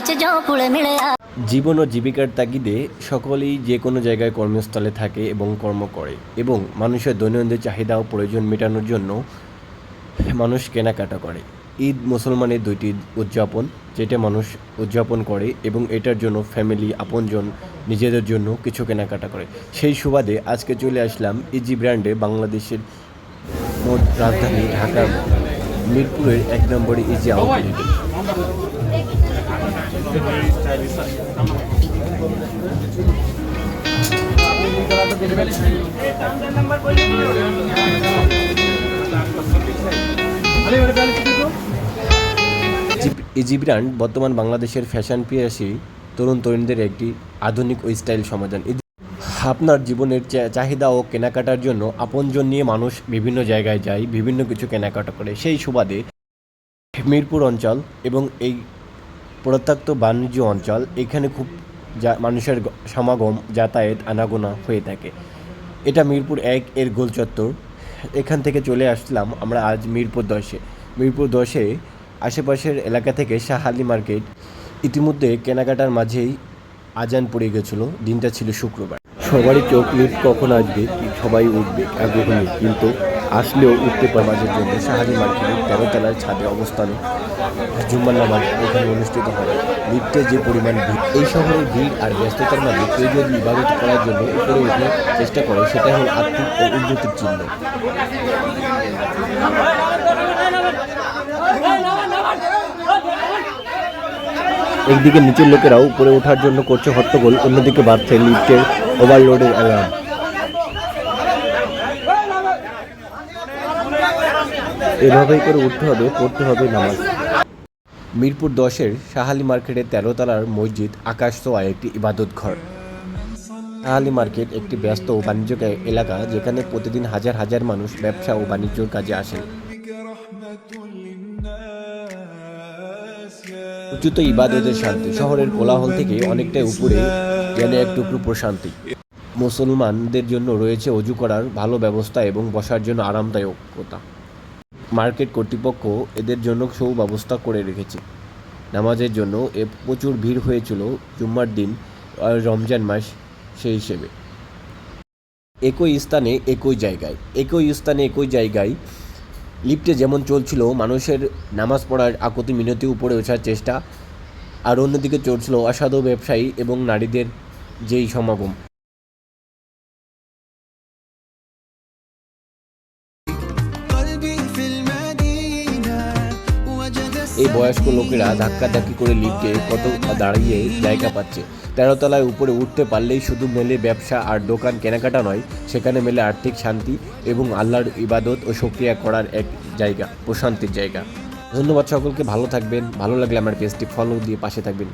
ਚ ਜੋ ਕੁਲ ਮਿਲਿਆ জীবন ও জীবিকার তাগিদে সকলেই যে কোনো জায়গায় কর্মস্থলে থাকে এবং কর্ম করে এবং মানুষের দৈনন্দিন চাহিদা ও প্রয়োজন মেটানোর জন্য মানুষ কেনাকাটা করে ঈদ মুসলমানের দুইটি উদযাপন যেটা মানুষ উদযাপন করে এবং এটার জন্য ফ্যামিলি আপনজন নিজেদের জন্য কিছু কেনাকাটা করে সেই সুবাদে আজকে চলে আসলাম ইজি ব্র্যান্ডে বাংলাদেশের মোট রাজধানী ঢাকার মিরপুরের এক নম্বরে ইজি আউটলেটে ইজি ব্র্যান্ড বর্তমান বাংলাদেশের ফ্যাশন পিয়াসী তরুণ তরুণীদের একটি আধুনিক ও স্টাইল সমাধান। আপনার জীবনের চাহিদা ও কেনাকাটার জন্য আপনজন নিয়ে মানুষ বিভিন্ন জায়গায় যায়, বিভিন্ন কিছু কেনাকাটা করে। সেই সুবাদে মিরপুর অঞ্চল এবং এই প্রত্যক্ত বাণিজ্য অঞ্চল, এখানে খুব যা, মানুষের সমাগম, যাতায়াত আনাগোনা হয়ে থাকে। এটা মিরপুর এক এর গোল চত্বর। এখান থেকে চলে আসলাম আমরা আজ মিরপুর দশে। মিরপুর দশে আশেপাশের এলাকা থেকে শাহালি মার্কেট। ইতিমধ্যে কেনাকাটার মাঝেই আজান পড়ে গেছিল, দিনটা ছিল শুক্রবার। সবারই চোখ লিফট কখন আসবে, সবাই উঠবে, আগ্রহ কিন্তু আসলেও উঠতে পারে মাঝের জন্য শাহালি মার্কেটের তেরো তলার ছাদে অবস্থানে জুম্মার নামাজ এখানে অনুষ্ঠিত হয়। লিফটে যে পরিমাণ ভিড়, এই শহরের ভিড় আর ব্যস্ততার মাঝে কেউ যদি ইবাদত করার জন্য উপরে উঠে চেষ্টা করে সেটা হল আর্থিক ও উন্নতির চিহ্ন। একদিকে নিচের লোকেরা উপরে ওঠার জন্য করছে হট্টগোল, অন্যদিকে বাড়ছে লিফটের ওভারলোডের অ্যালার্ম। এভাবেই করে উঠতে হবে, পড়তে হবে নামাজ। মিরপুর দশের শাহালি মার্কেটের তেরোতলার মসজিদ, আকাশ ছোঁয়া একটি ইবাদত ঘর। শাহালি মার্কেট একটি ব্যস্ত ও বাণিজ্যিক এলাকা যেখানে প্রতিদিন হাজার হাজার মানুষ ব্যবসা ও বাণিজ্যর কাজে আসেন। উচ্চত ইবাদতের শান্তি। শহরের কোলাহল থেকে অনেকটাই উপরে যেন এক টুকরো প্রশান্তি। মুসলমানদের জন্য রয়েছে অজু করার ভালো ব্যবস্থা এবং বসার জন্য আরামদায়কতা। মার্কেট কর্তৃপক্ষ এদের জন্য সুব্যবস্থা করে রেখেছে। নামাজের জন্য এ প্রচুর ভিড় হয়েছিল জুম্মার দিন রমজান মাস সেই হিসেবে। একই স্থানে একই জায়গায়, একই স্থানে একই জায়গায় লিফটে যেমন চলছিল, মানুষের নামাজ পড়ার আকতি মিনতি উপরে ওঠার চেষ্টা, আর অন্যদিকে চলছিল অসাধু ব্যবসায়ী এবং নারীদের যেই সমাগম। এই বয়স্ক লোকেরা ধাক্কাধাক্কি করে লিফটে কত দাঁড়িয়ে জায়গা পাচ্ছে। তেরোতলায় উপরে উঠতে পারলেই শুধু মেলে ব্যবসা আর দোকান কেনাকাটা নয়, সেখানে মেলে আর্থিক শান্তি এবং আল্লাহর ইবাদত ও সক্রিয়া করার এক জায়গা, প্রশান্তির জায়গা। ধন্যবাদ সকলকে, ভালো থাকবেন। ভালো লাগলে আমার পেজটি ফলো দিয়ে পাশে থাকবেন।